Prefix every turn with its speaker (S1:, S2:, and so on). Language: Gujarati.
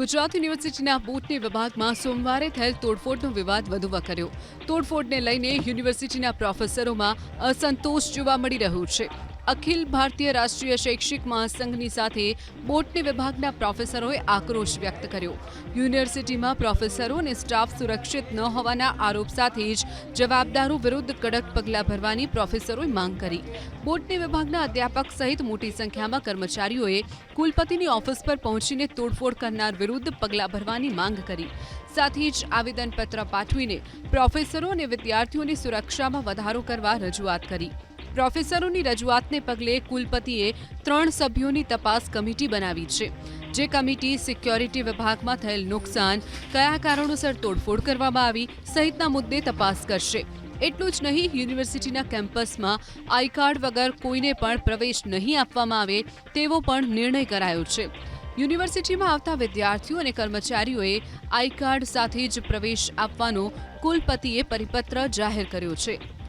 S1: ગુજરાત યુનિવર્સિટીના બોટની વિભાગમાં સોમવારે થયેલ તોડફોડનો વિવાદ વધુ વકર્યો તોડફોડને લઈને યુનિવર્સિટીના પ્રોફેસરોમાં અસંતોષ જોવા મળી રહ્યો છે. અખિલ ભારતીય રાષ્ટ્રીય શૈક્ષિક મહાસંઘની સાથે બોટની વિભાગના પ્રોફેસરોએ આક્રોશ વ્યક્ત કર્યો. યુનિવર્સિટીમાં પ્રોફેસરો અને સ્ટાફ સુરક્ષિત ન હોવાના આરોપ સાથે જ જવાબદારો વિરુદ્ધ કડક પગલાં ભરવાની પ્રોફેસરોએ માંગ કરી. બોટની વિભાગના અધ્યાપક સહિત મોટી સંખ્યામાં કર્મચારીઓએ કુલપતિની ઓફિસ પર પહોંચીને તોડફોડ કરનાર વિરુદ્ધ પગલાં ભરવાની માંગ કરી. સાથે જ આવેદનપત્ર પાઠવીને પ્રોફેસરો અને વિદ્યાર્થીઓની સુરક્ષામાં વધારો કરવા રજૂઆત કરી. પ્રોફેસરોની રજૂઆતને પગલે કુલપતિએ ત્રણ સભ્યોની તપાસ કમિટી બનાવી છે. જે કમિટી સિક્યોરિટી વિભાગમાં થયેલ નુકસાન, કયા કારણોસર તોડફોડ કરવામાં આવી, સહિતના મુદ્દે તપાસ કરશે. એટલું જ નહીં, યુનિવર્સિટીના કેમ્પસમાં આઈ કાર્ડ વગર કોઈને પણ પ્રવેશ નહીં આપવામાં આવે, તેવો પણ નિર્ણય કરાયો છે. યુનિવર્સિટીમાં આવતા વિદ્યાર્થીઓ અને કર્મચારીઓએ આઈ કાર્ડ સાથે જ પ્રવેશ આપવાનો કુલપતિએ પરિપત્ર જાહેર કર્યો છે.